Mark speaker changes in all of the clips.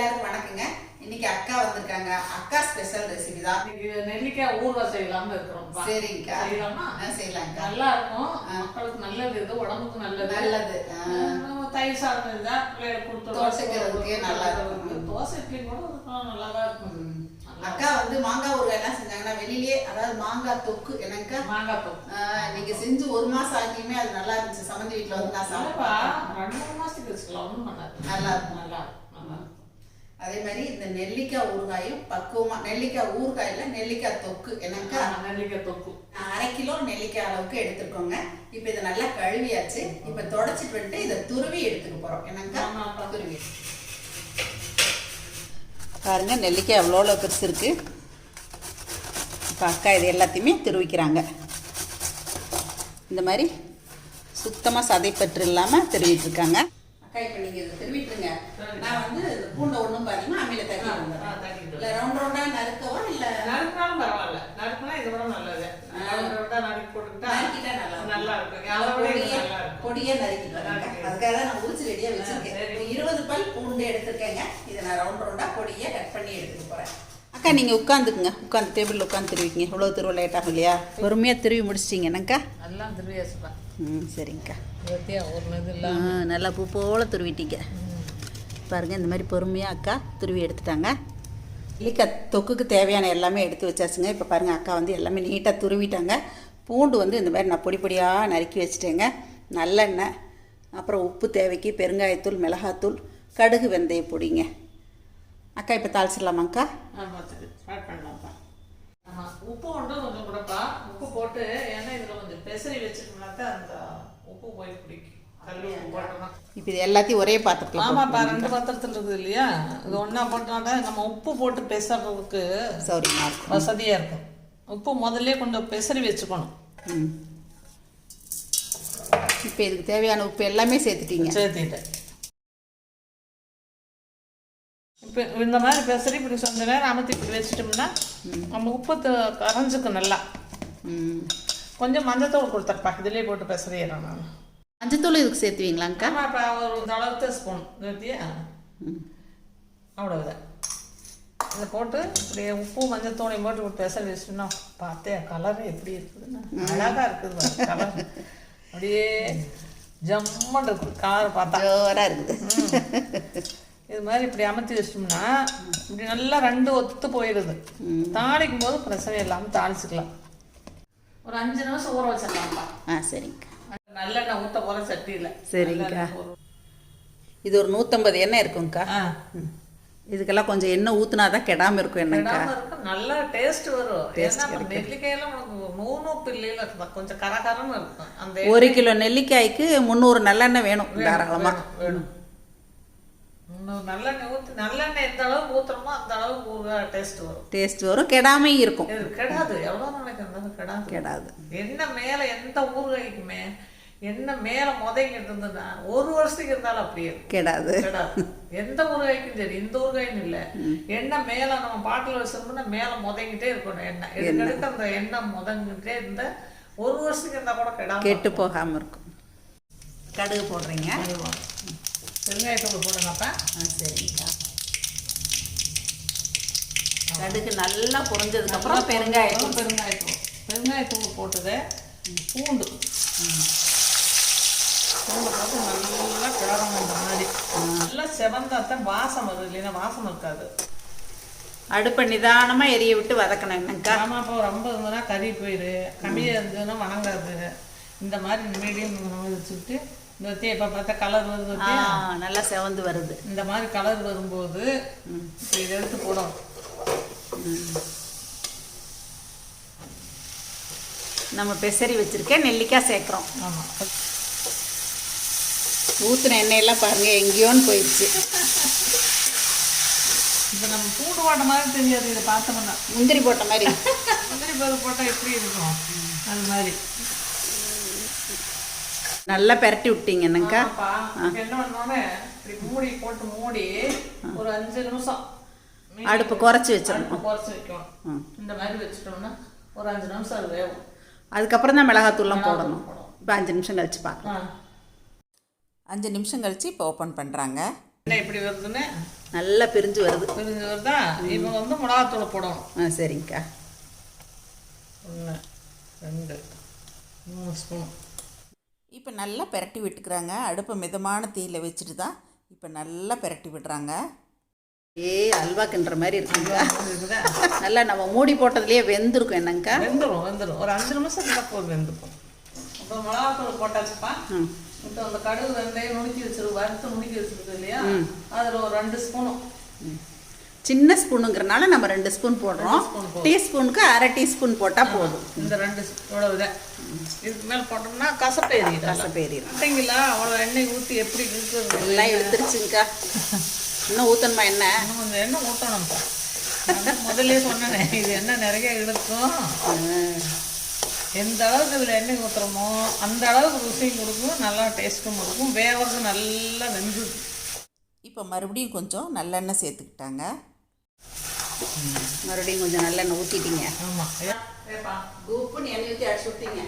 Speaker 1: எல்லாருக்கும் வணக்கங்க. இன்னைக்கு அக்கா வந்திருக்காங்க. அக்கா ஸ்பெஷல் ரெசிபி தான்.
Speaker 2: நெல்லிக்காய் ஊறுகாய் செய்யலாம்னு இருக்கிறோம்ப்பா.
Speaker 1: சரிங்கக்கா.
Speaker 2: செய்யலாமா?
Speaker 1: ஆ, செய்யலாம்க்கா.
Speaker 2: நல்லா இருக்கும். மக்களுக்கு நல்லது இது உடம்புக்கு நல்லது.
Speaker 1: நல்லது.
Speaker 2: தயிர் சாதம் இருந்தா பிள்ளைகளுக்கு கொடுத்து
Speaker 1: தோசைக்கிறதுக்கு நல்லா இருக்கும்.
Speaker 2: கொடுத்து தோசை இட்லி கூட நல்லா தான் இருக்கும்.
Speaker 1: அக்கா வந்து மாங்காய் ஊறுகாய் என்ன செஞ்சாங்கன்னா வெளியிலே அதாவது மாங்காய் தொக்கு என்னங்கக்கா?
Speaker 2: மாங்காய் தொக்கு.
Speaker 1: நீங்க செஞ்சு ஒரு மாசம் ஆகியுமே அது நல்லா இருந்துச்சு. சம்மந்தி வீட்டுல வந்து நான் சாப்பிட்டேன்.
Speaker 2: ரெண்டு மூணு மாசத்துக்கு வச்சுக்கலாம், பண்ணாது.
Speaker 1: நல்லா இருக்கும்.
Speaker 2: நல்லா இருக்கும், நல்லா.
Speaker 1: அதே மாதிரி இந்த நெல்லிக்காய் ஊறுகாயும் பக்குவமா நெல்லிக்காய் ஊறுகாயில நெல்லிக்காய் தொக்கு என்னங்கக்கா
Speaker 2: ஆ, நெல்லிக்காய் தொக்கு.
Speaker 1: அரை கிலோ நெல்லிக்காய் அளவுக்கு எடுத்துருக்கோங்க இப்போ இதை நல்லா கழுவியாச்சு. இப்போ தொடச்சிட்டு வந்துட்டு இதை துருவி எடுத்துக்க போறோம். என்னங்கக்கா
Speaker 2: ஆமாப்பா.
Speaker 1: துருவி. பாருங்க நெல்லிக்காய் எவ்வளோ பெருசு இருக்கு இப்போ அக்கா இது எல்லாத்தையுமே துருவிக்கிறாங்க. இந்த மாதிரி சுத்தமாக சதைப்பற்று இல்லாமல் திருவிட்டு இப்போ நீங்கள் இதை திருவிட்டுருங்க. நான் வந்து பூண்டை ஒன்றும் பார்த்தீங்கன்னா அம்மியில் தட்டி இல்லை ரவுண்ட் ரவுண்டாக நறுக்கவா இல்லை?
Speaker 2: நறுக்குனாலும் பரவாயில்ல. நறுக்குனா இதை விட நல்லது. ரவுண்ட் ரவுண்டா நறுக்கி போட்டுக்கிட்டா
Speaker 1: நறுக்கிட்டா நல்லா.
Speaker 2: நல்லா இருக்கும்.
Speaker 1: பொடியே-
Speaker 2: நல்லா
Speaker 1: நறுக்கிட்டு. அதுக்காக தான் நான் உரிச்சு ரெடியா வச்சிருக்கேன். இருபது பல் பூண்டு எடுத்திருக்கேங்க. இதை நான் ரவுண்ட் ரவுண்டா பொடியா கட் பண்ணி எடுத்துக்க போறேன். அக்கா நீங்க உட்காந்துக்குங்க. உட்காந்து டேபிள்ல உட்காந்து திருவிங்க இவ்வளவு திருவ லேட் ஆகும் இல்லையா? பொறுமையா திருவி முடிச்சிட்டீங்க. என்னக்கா
Speaker 2: எல்லாம் திருவியாசுப்பா.
Speaker 1: ம் சரிங்கக்கா. நல்லா பூ போல துருவிட்டீங்க. பாருங்க இந்த மாதிரி பொறுமையாக அக்கா துருவி எடுத்துட்டாங்க. நெல்லிக்காய் தொக்குக்கு தேவையான எல்லாமே எடுத்து வச்சாச்சுங்க. இப்போ பாருங்கள் அக்கா வந்து எல்லாமே நீட்டாக துருவிட்டாங்க. பூண்டு வந்து இந்த மாதிரி நான் பொடி பொடியாக நறுக்கி வச்சுட்டேங்க. நல்லெண்ணெய் அப்புறம் உப்பு தேவைக்கு பெருங்காயத்தூள் மிளகாத்தூள் கடுகு வெந்தய பொடிங்க. அக்கா இப்போ தாளிச்சிடலாமாங்க்கா
Speaker 2: உப்பு மட்டும் கொஞ்சம் கூடப்பா. உப்பு போட்டு ஏன்னா இதுல பெசரி வச்சுட்டோம்னா தான் அந்த உப்பு போய் பிடிக்கும்
Speaker 1: இப்போ இது எல்லாத்தையும் ஒரே பாத்திரத்தில்
Speaker 2: ஆமாப்பா ரெண்டு பாத்திரத்தில் இருக்குது இல்லையா? இது ஒன்றா போட்டோம்னா நம்ம உப்பு போட்டு பெசறதுக்கு
Speaker 1: சௌரியமாக இருக்கும்.
Speaker 2: வசதியா இருக்கும். உப்பு முதல்ல கொஞ்சம் பெசரி வச்சுக்கணும்.
Speaker 1: இப்போ இதுக்கு தேவையான உப்பு எல்லாமே சேர்த்துட்டீங்க.
Speaker 2: சேர்த்திட்டேன். இப்போ இந்த மாதிரி பெசரி இப்படி கொஞ்ச நேரம் அமர்த்தி இப்படி வச்சுட்டோம்னா நம்ம உப்பு கரைஞ்சுக்கும் நல்லா. கொஞ்சம் மஞ்சத்தூள் கொடுத்துருப்பா இதுலேயே போட்டு பெசரிடுறேன் நான்.
Speaker 1: மஞ்சத்தூள் இதுக்கு சேர்த்துவீங்களாங்க்கா?
Speaker 2: ஆமாப்பா ஒரு இந்த அளவுக்கு ஸ்பூன். நிறுத்தியா? அவ்வளோதான் இதை போட்டு இப்படியே உப்பு மஞ்சத்தூளையும் போட்டு இப்படி பெசரி வச்சுட்டோம்னா பார்த்தே கலர் எப்படி இருக்குதுன்னா. அழகாக இருக்குது கலர் அப்படியே ஜம்மன் இருக்குது. கலர் பார்த்தா.
Speaker 1: ஜோராக இருக்குது.
Speaker 2: இது மாதிரி இப்படி அமர்த்தி வச்சிட்டோம்னா இப்படி நல்லா ரெண்டு ஒத்து போயிடுது. தாளிக்கும் போது பிரச்சனை இல்லாமல் தாளிச்சுக்கலாம். ஒரு அஞ்சு நிமிஷம் ஊற வச்சிடலாம்ப்பா.
Speaker 1: ஆ சரிங்கக்கா
Speaker 2: நல்லெண்ணெய் ஊற்ற போகிற சட்டியில்.
Speaker 1: சரிங்கக்கா. இது ஒரு நூற்றம்பது எண்ணெய் இருக்குங்கக்கா
Speaker 2: ஆ.
Speaker 1: ம். இதுக்கெல்லாம் கொஞ்சம் எண்ணெய் ஊற்றுனா தான் கெடாமல் இருக்கும்
Speaker 2: விடாம இருக்கும். நல்லா டேஸ்ட் வரும். ஏன்னா நம்ம நெல்லிக்காயெல்லாம் உனக்கு நூறு பிள்ளையில இருக்கும் கொஞ்சம் கரகரன்னு இருக்கும். அந்த
Speaker 1: ஒரு கிலோ நெல்லிக்காய்க்கு முந்நூறு நல்லெண்ணெய் வேணும் தாராளமாக
Speaker 2: வேணும். நல்லெண்ணெய் ஊற்றி நல்லெண்ணெய் எந்த அளவுக்கு ஊற்றுறோமோ அந்த அளவுக்கு ஊறுகாய் டேஸ்ட் வரும்.
Speaker 1: டேஸ்ட் வரும் கெடாமையும் இருக்கும்.
Speaker 2: கெடாது. எவ்வளோ நாளைக்கு இருந்தாலும் கெடாது?
Speaker 1: கெடாது.
Speaker 2: எண்ணெய் மேலே எந்த ஊறுகாய்க்குமே எண்ணெய் மேலே முதங்கிட்டு இருந்ததுன்னா ஒரு வருஷத்துக்கு இருந்தாலும் அப்படியே
Speaker 1: கெடாது.
Speaker 2: கெடாது. எந்த ஊறுகாய்க்கும் சரி இந்த ஊறுகாய்னு இல்லை. எண்ணெய் மேலே நம்ம பாட்டில் வச்சோம்னா மேலே முதங்கிட்டே இருக்கணும் எண்ணெய். எடுக்க அந்த எண்ணெய் முதங்கிட்டே இருந்தா ஒரு வருஷத்துக்கு இருந்தா கூட கெடாம
Speaker 1: கெட்டு போகாமல் இருக்கும். கடுகு போடுறீங்க.
Speaker 2: பெருங்காயத்தூள் போடுங்கப்பா
Speaker 1: ஆ சரிங்கக்கா. கடுகு நல்லா பொரிஞ்சதுக்கப்புறம் பெருங்காயம்
Speaker 2: பெருங்காயத்தூள். பெருங்காயத்தூள். போட்டது பூண்டு. பூண்டு போட்டு நல்லா கிளறணும் இந்த மாதிரி. நல்லா செவந்தாத்தான் வாசம் வரும் இல்லைன்னா வாசம் இருக்காது.
Speaker 1: அடுப்பை நிதானமாக எரிய விட்டு வதக்கணும் என்னங்கக்கா
Speaker 2: ஆமாம் இப்போ ரொம்ப இருந்ததுன்னா கறி போயிடு கம்மியாக இருந்ததுன்னா வணங்காது. இந்த மாதிரி மீடியம் வச்சுக்கிட்டு இந்த வத்தி இப்போ பார்த்தா கலர் வருது?
Speaker 1: நல்லா செவந்து வருது.
Speaker 2: இந்த மாதிரி கலர் வரும்போது இதை எடுத்து போடணும்.
Speaker 1: நம்ம பெசரி வச்சிருக்க நெல்லிக்காய் சேர்க்குறோம்.
Speaker 2: ஆமாம்
Speaker 1: ஊற்றின எண்ணெயெல்லாம் பாருங்கள் எங்கேயோன்னு போயிடுச்சு.
Speaker 2: இப்போ நம்ம பூண்டு போட்ட மாதிரி தெரியாது இதை பார்த்தோம்னா.
Speaker 1: முந்திரி போட்ட மாதிரி.
Speaker 2: முந்திரி பருப்பு போட்டால் எப்படி இருக்கும்? அது மாதிரி.
Speaker 1: நல்லா பெரட்டி விட்டீங்க என்னங்கக்கா
Speaker 2: என்ன இப்படி மூடி போட்டு மூடி ஒரு அஞ்சு நிமிஷம்
Speaker 1: அடுப்பு குறைச்சி வச்சிடணும்.
Speaker 2: அடுப்பு குறைச்சி வைக்கணும். இந்த மாதிரி வச்சுட்டோம்னா ஒரு அஞ்சு நிமிஷம் அது வேகும்.
Speaker 1: அதுக்கப்புறம் தான் மிளகாத்தூள்லாம் போடணும். இப்போ அஞ்சு நிமிஷம் கழிச்சு பார்க்கலாம் அஞ்சு நிமிஷம் கழிச்சு இப்போ ஓப்பன் பண்ணுறாங்க
Speaker 2: என்ன இப்படி வருதுன்னு?
Speaker 1: நல்லா பிரிஞ்சு வருது.
Speaker 2: பிரிஞ்சு வருதா? இப்போ வந்து மிளகாத்தூள் போடணும்.
Speaker 1: ஆ சரிங்கக்கா.
Speaker 2: ஒன்று ரெண்டு மூணு ஸ்பூன்.
Speaker 1: இப்போ நல்லா பிரட்டி விட்டுக்கிறாங்க. அடுப்பை மிதமான தீயில் வச்சுட்டு தான் இப்போ நல்லா பிரட்டி விடுறாங்க. ஏ அல்வா கிண்டுற மாதிரி இருக்குங்க.
Speaker 2: இருக்குதா
Speaker 1: நல்லா நம்ம மூடி போட்டதுலேயே வெந்திருக்கும் என்னங்கக்கா
Speaker 2: வெந்துடும் வெந்துடும் ஒரு அஞ்சு நிமிஷம் கிட்ட போதும் வெந்துக்கும். இப்போ மிளகாத்தூள் போட்டாச்சுப்பா. இப்போ அந்த கடுகு வெந்தயம் நுணுக்கி வச்சிரு வறுத்து நுணுக்கி வச்சிருக்கு இல்லையா? அதில் ஒரு ரெண்டு ஸ்பூனும்
Speaker 1: சின்ன ஸ்பூனுங்கிறனால நம்ம ரெண்டு ஸ்பூன் போடுறோம். டீஸ்பூனுக்கு அரை டீஸ்பூன் போட்டால் போதும்.
Speaker 2: இந்த ரெண்டு இவ்வளவு இதை இதுக்கு மேலே போட்டோம்னா கசப்பேறி
Speaker 1: கசப்பேறிடும்.
Speaker 2: பார்த்தீங்களா அவ்வளோ எண்ணெய் ஊற்றி எப்படி இருக்குது
Speaker 1: எல்லாம் இழுத்துருச்சுங்கக்கா இன்னும் ஊற்றணுமா என்ன?
Speaker 2: இன்னும் கொஞ்சம் எண்ணெய் ஊற்றணும்ப்பா நான் முதல்ல சொன்னேனே இது எண்ணெய் நிறைய இழுக்கும் எந்த அளவுக்கு இதில் எண்ணெய் ஊற்றுறோமோ அந்த அளவுக்கு ருசியும் கொடுக்கும் நல்லா டேஸ்ட்டும் கொடுக்கும். வேவது நல்லா வெந்து
Speaker 1: இப்போ மறுபடியும் கொஞ்சம் நல்லெண்ணெய் சேர்த்துக்கிட்டாங்க. மறுபடியும் கொஞ்சம் நல்லெண்ணெய் ஊற்றிட்டீங்க
Speaker 2: ஆமாம்
Speaker 1: உப்புன்னு எண்ணெய் ஊற்றி அடிச்சு விட்டீங்க.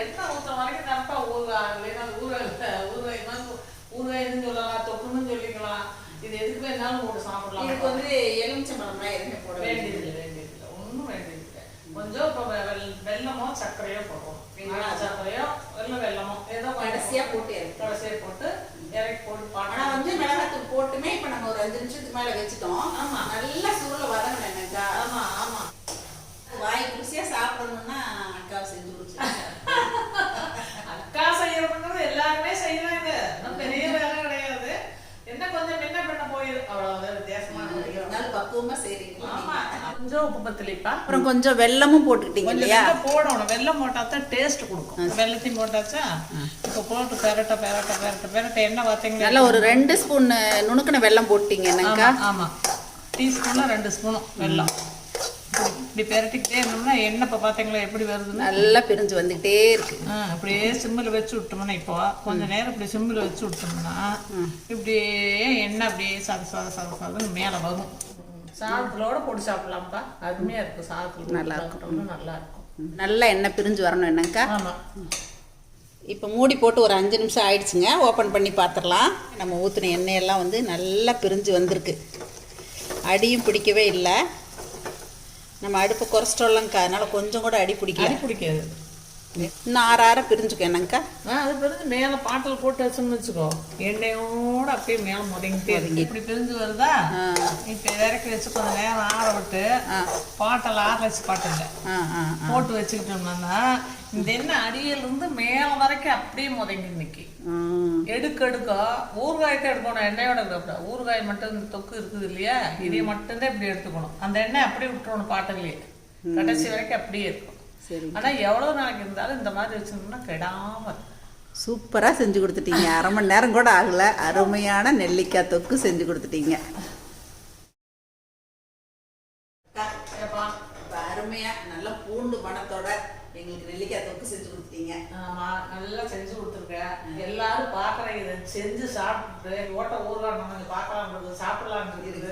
Speaker 2: எண்ணெய் ஊற்றுற வரைக்கும் கரெக்டாக ஊறுகாய் இல்லைன்னா ஊறுகாய் ஊறுகாய்னு சொல்லலாம் தொக்குன்னு சொல்லிக்கலாம். இது எதுக்கு வேணாலும் போட்டு சாப்பிடலாம்.
Speaker 1: இதுக்கு வந்து எலுமிச்சம்பழம்லாம் எதுவுமே போட
Speaker 2: வேண்டியதில்லை வேண்டியதில்லை. ஒன்றும் வேண்டியதில்லை. கொஞ்சம் இப்போ வெல்லமோ சர்க்கரையோ போடுவோம். சர்க்கரையோ இல்லை வெல்லமோ ஏதோ
Speaker 1: கடைசியாக போட்டு
Speaker 2: கடைசியாக போட்டு இறக்கி போட்டு
Speaker 1: ஆனால்
Speaker 2: பாட்டா
Speaker 1: வந்து போட்டுமே இப்போ நம்ம ஒரு அஞ்சு நிமிஷத்துக்கு மேலே வச்சுட்டோம்.
Speaker 2: ஆமா.
Speaker 1: நல்லா சுருள வதங்கணும் என்னக்கா
Speaker 2: ஆமாம் ஆமாம்
Speaker 1: வாய் ருசியாக சாப்பிடணும்னா அக்கா செஞ்சு கொடுத்து
Speaker 2: அக்கா செய்யறதுங்கிறது எல்லாருமே செய்யறாங்க நம்ம பெரிய வேலை கிடையாது. என்ன கொஞ்சம் என்ன பண்ண போயிரு அவ்வளவுதான் வித்தியாசமான
Speaker 1: பக்குவமாக செய்கிறீங்களா
Speaker 2: ஆமா. கொஞ்சம் உப்பு பத்தலிப்பா?
Speaker 1: அப்புறம் கொஞ்சம் வெல்லமும் போட்டுக்கிட்டீங்க இல்லையா?
Speaker 2: போடணும். வெல்லம் போட்டா தான் டேஸ்ட் கொடுக்கும் வெள்ளத்தையும் போட்டாச்சா? இப்போ போட்டு பெரட்ட பெரட்ட பெரட்ட பெரட்ட என்ன பார்த்தீங்களா
Speaker 1: நல்லா ஒரு ரெண்டு ஸ்பூன் நுணுக்கின வெல்லம் போட்டீங்க என்னங்கக்கா
Speaker 2: ஆமா, ஆமா. டீஸ்பூன்ல ரெண்டு ஸ்பூனும் வெல்லம். இப்படி- பெரட்டிக்கிட்டே இருந்தோம்னா எண்ணெய் இப்போ பார்த்தீங்களா எப்படி வருதுன்னு?
Speaker 1: நல்லா பிரிஞ்சு வந்துக்கிட்டே இருக்கு.
Speaker 2: ஆ, அப்படியே சிம்மில் வச்சு விட்டோம்னா இப்போ கொஞ்ச நேரம் இப்படி சிம்மில் வச்சு விட்டோம்னா இப்படியே எண்ணெய் அப்படியே சத சத சத சதன்னு மேலே வரும். சாதத்திலோட போட்டு சாப்பிடலாம்ப்பா. அருமையாக இருக்கும். சாதத்தில் நல்லா இருக்கும். நல்லா இருக்கும்.
Speaker 1: நல்லா எண்ணெய் பிரிஞ்சு வரணும் என்னங்கக்கா
Speaker 2: ஆமாம்
Speaker 1: இப்போ மூடி போட்டு ஒரு அஞ்சு நிமிஷம் ஆயிடுச்சுங்க. ஓப்பன் பண்ணி பார்த்துடலாம் நம்ம ஊற்றின எண்ணெயெல்லாம் வந்து நல்லா பிரிஞ்சு வந்திருக்கு. அடியும் பிடிக்கவே இல்லை. நம்ம அடுப்பு குறைச்சிட்டோம்லங்கக்கா அதனால் கொஞ்சம் கூட அடி பிடிக்கல.
Speaker 2: அடி பிடிக்காது.
Speaker 1: இன்னும் ஆற ஆற பிரிஞ்சுக்கும் என்னங்கக்கா
Speaker 2: அது பிரிஞ்சு மேலே பாட்டில் போட்டு வச்சோம்னு வச்சுக்கோ. எண்ணெயோட அப்படியே மேலே முடங்கிட்டே இருக்கு. இப்படி பிரிஞ்சு வருதா? இப்போ இறக்கி வச்சு கொஞ்சம் நேரம் ஆற விட்டு பாட்டில் ஆற வச்சு பாட்டில் போட்டு வச்சுக்கிட்டோம்னா இந்த எண்ணெய் அடியிலிருந்து மேலே வரைக்கும் அப்படியே முடங்கி நிற்கி. எடுக்க எடுக்க ஊறுகாய் தான் எடுக்கணும். எண்ணெயோட இருக்கக்கூடாது ஊறுகாய் மட்டும் இந்த தொக்கு இருக்குது இல்லையா? இதை மட்டும்தான் இப்படி எடுத்துக்கணும். அந்த எண்ணெய் அப்படியே விட்டுறணும் பாட்டுலயே கடைசி வரைக்கும் அப்படியே இருக்கும்
Speaker 1: சரி.
Speaker 2: ஆனா எவ்வளவு நாளைக்கு இருந்தாலும் இந்த மாதிரி வச்சிருந்தோம்னா கெடாம இருக்கும்.
Speaker 1: சூப்பராக செஞ்சு கொடுத்துட்டீங்க. அரை மணி நேரம் கூட ஆகலை. அருமையான நெல்லிக்காய் தொக்கு செஞ்சு கொடுத்துட்டீங்க. அருமையாக நல்ல பூண்டு மணத்தோட எங்களுக்கு நெல்லிக்காய் தொக்கு செஞ்சு கொடுத்துட்டீங்க.
Speaker 2: ஆமா நல்லா செஞ்சு கொடுத்துருக்கேன். எல்லாரும் பாக்குற இதை செஞ்சு சாப்பிட்டு ஓட்ட ஊறுகாய் நம்ம பார்க்கலாம்ன்றது சாப்பிடலாம்னு இருக்குது.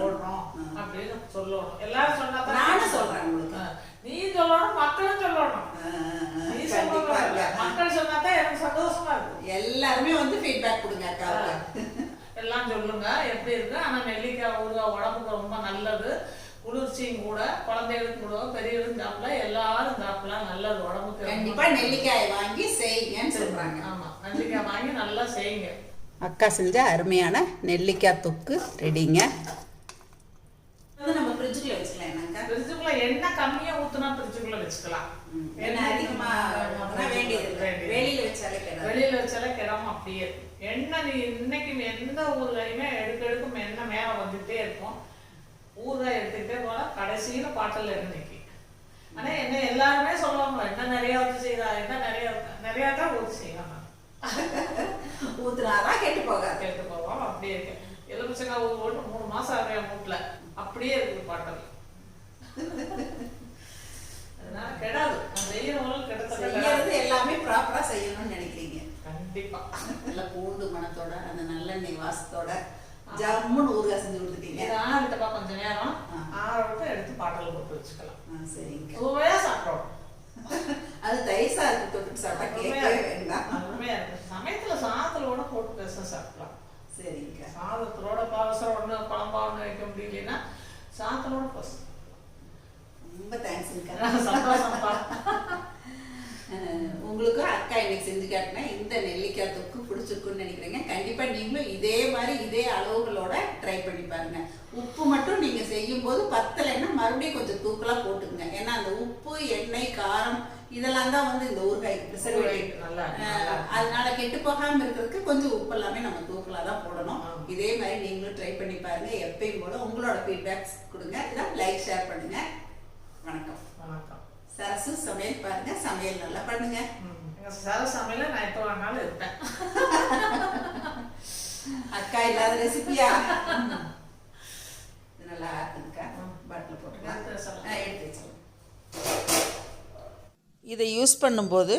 Speaker 2: போடுறோம் அப்படின்னு சொல்லணும். எல்லாரும் சொன்னா தான்
Speaker 1: நானும் சொல்றேன் உங்களுக்கு.
Speaker 2: ஆ. நீ சொல்லணும் மக்களும் சொல்லணும் நீ
Speaker 1: கண்டிப்பாக
Speaker 2: சொல்லணும் மக்கள் சொன்னா தான் எனக்கு சந்தோஷமா இருக்கும்.
Speaker 1: எல்லாருமே வந்து ஃபீட்பேக் கொடுங்க அக்காவுக்கு.
Speaker 2: எல்லாம் சொல்லுங்க. எப்படி இருக்கு? ஆனா நெல்லிக்காய் ஊறுகாய் உடம்புக்கு ரொம்ப நல்லது. குளிர்ச்சியும் கூட குழந்தைகளுக்கு கூட பெரியவர்களும் சாப்பிடலாம். எல்லாரும் சாப்பிடலாம். நல்லது. உடம்புக்கு
Speaker 1: கண்டிப்பா நெல்லிக்காய் வாங்கி செய்யுங்கன்னு சொல்றாங்க.
Speaker 2: ஆமா. நெல்லிக்காய் வாங்கி நல்லா செய்யுங்க.
Speaker 1: அக்கா செஞ்ச அருமையான நெல்லிக்காய் தொக்கு ரெடிங்க. நம்ம ஃப்ரிட்ஜுக்குள்ள வச்சுக்கலாம் என்னக்கா?
Speaker 2: ஃப்ரிட்ஜுக்குள்ள எண்ணெய் கம்மியா ஊத்துனா ஃப்ரிட்ஜுக்குள்ள வச்சுக்கலாம்.
Speaker 1: எண்ணெய் அதிகமா வேண்டியது. வெளியில வச்சாலே
Speaker 2: வெளியில வச்சாலே கிடாம அப்படியே. எண்ணெய் நீ இன்னைக்கு எந்த ஊர்லயுமே எடுக்க எடுக்கும் எண்ணெய் மேல வந்துட்டே இருக்கும். ஊறுகாய் எடுத்துக்கிட்டே போல கடைசியில பாட்டில் எண்ணெய்க்கு ஆனா என்ன எல்லாருமே சொல்லுவாங்க எண்ணெய் நிறைய ஊற்றி செய்யறா எண்ணெய் நிறைய நிறைய தான் ஊற்றி செய்யலாம்
Speaker 1: ஊத்துனாதான் கெட்டு போகாது.
Speaker 2: கேட்டு போவோம் அப்படியே இருக்கு. எலுமிச்சங்காய் ஊர் போட்டு மூணு மாசம் ஆகிய வீட்டுல அப்படியே இருக்குது பாட்டில். அதனால கெடாது.
Speaker 1: செய்யறது எல்லாமே ப்ராப்பரா செய்யணும்னு நினைக்கிறீங்க.
Speaker 2: கண்டிப்பா.
Speaker 1: நல்ல பூண்டு மணத்தோட அந்த நல்லெண்ணெய் வாசத்தோட ஜம்முன்னு ஊறுகாய் செஞ்சு கொடுத்துட்டீங்க.
Speaker 2: ஆறிட்டப்பா கொஞ்ச நேரம். ஆற விட்டு எடுத்து பாட்டில் போட்டு வச்சுக்கலாம்.
Speaker 1: சரிங்க.
Speaker 2: சுவையா சாப்பிடுறோம்
Speaker 1: அது தயிர் சாதத்துக்கு தொட்டு சாப்பிட்டா கேட்கவே வேண்டாம்.
Speaker 2: அருமையா இருக்கு. சமயத்துல சாதத்துல கூட போட்டு பேச சாப்பிடலாம்.
Speaker 1: சரிங்க.
Speaker 2: சாதம் ஒன்று வைக்க முடியலன்னா சாத்தனோட ஃபஸ்ட்
Speaker 1: ரொம்ப தேங்க்ஸுங்கக்கா
Speaker 2: சந்தோஷம்ப்பா.
Speaker 1: உங்களுக்கும் அக்கா இன்னைக்கு செஞ்சு காட்டினா இந்த நெல்லிக்காய் தொக்கு பிடிச்சிருக்குன்னு நினைக்கிறேங்க. கண்டிப்பாக நீங்களும் இதே மாதிரி இதே அளவுகளோட ட்ரை பண்ணி பாருங்க. உப்பு மட்டும் நீங்கள் செய்யும்போது பத்தலைன்னா மறுபடியும் கொஞ்சம் தூக்கலாக போட்டுக்குங்க. ஏன்னா அந்த உப்பு எண்ணெய் காரம் இதெல்லாம் தான் வந்து இந்த
Speaker 2: நல்லா இருக்கு.
Speaker 1: அதனால கெட்டு போகாமல் இருக்கிறதுக்கு கொஞ்சம் உப்பு எல்லாமே நம்ம தூக்கலாக தான் போடணும். இதே மாதிரி நீங்களும் ட்ரை பண்ணி பாருங்க. எப்பயும் போல உங்களோட ஃபீட்பேக்ஸ் கொடுங்க. இதான் லைக் ஷேர் பண்ணுங்க. வணக்கம்.
Speaker 2: வணக்கம்.
Speaker 1: சரசு சமையல் பாருங்க சமையல் நல்லா பண்ணுங்க.
Speaker 2: எங்கள் சர சமையல நான் எப்போ வேணாலும் இருப்பேன்.
Speaker 1: அக்கா இல்லாத ரெசிபியா இது நல்லா இருக்குங்கக்கா. பாட்டில் போட்டுக்கலாம்
Speaker 2: எடுத்து வச்சிடலாம்.
Speaker 1: இதை யூஸ் பண்ணும்போது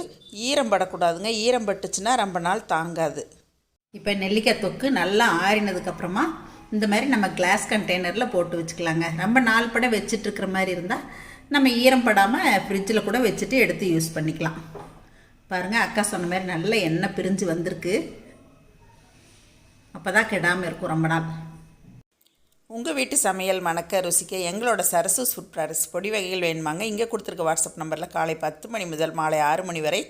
Speaker 1: ஈரம் படக்கூடாதுங்க. ஈரம் பட்டுச்சுன்னா ரொம்ப நாள் தாங்காது. இப்போ நெல்லிக்காய் தொக்கு நல்லா ஆறினதுக்கப்புறமா இந்த மாதிரி நம்ம கிளாஸ் கண்டெய்னரில் போட்டு வச்சுக்கலாங்க. ரொம்ப நாள் பட வச்சுட்டு இருக்கிற மாதிரி இருந்தால் நம்ம ஈரம் படாமல் ஃப்ரிட்ஜில் கூட வச்சுட்டு எடுத்து யூஸ் பண்ணிக்கலாம். பாருங்கள் அக்கா சொன்ன மாதிரி நல்ல எண்ணெய் பிரிஞ்சு வந்திருக்கு. அப்போ தான் கெடாமல் இருக்கும் ரொம்ப நாள். உங்கள் வீட்டு சமையல் மணக்க ருசிக்க எங்களோட சரசு ஃபுட் ப்ராடக்ட்ஸ் பொடி வகைகள் வேணுமாங்க. இங்கே கொடுத்துருக்க வாட்ஸ்அப் நம்பரில் காலை பத்து மணி முதல் மாலை ஆறு மணி வரை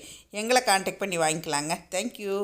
Speaker 1: எங்களை காண்டாக்ட் பண்ணி வாங்கிக்கலாங்க. தேங்க்யூ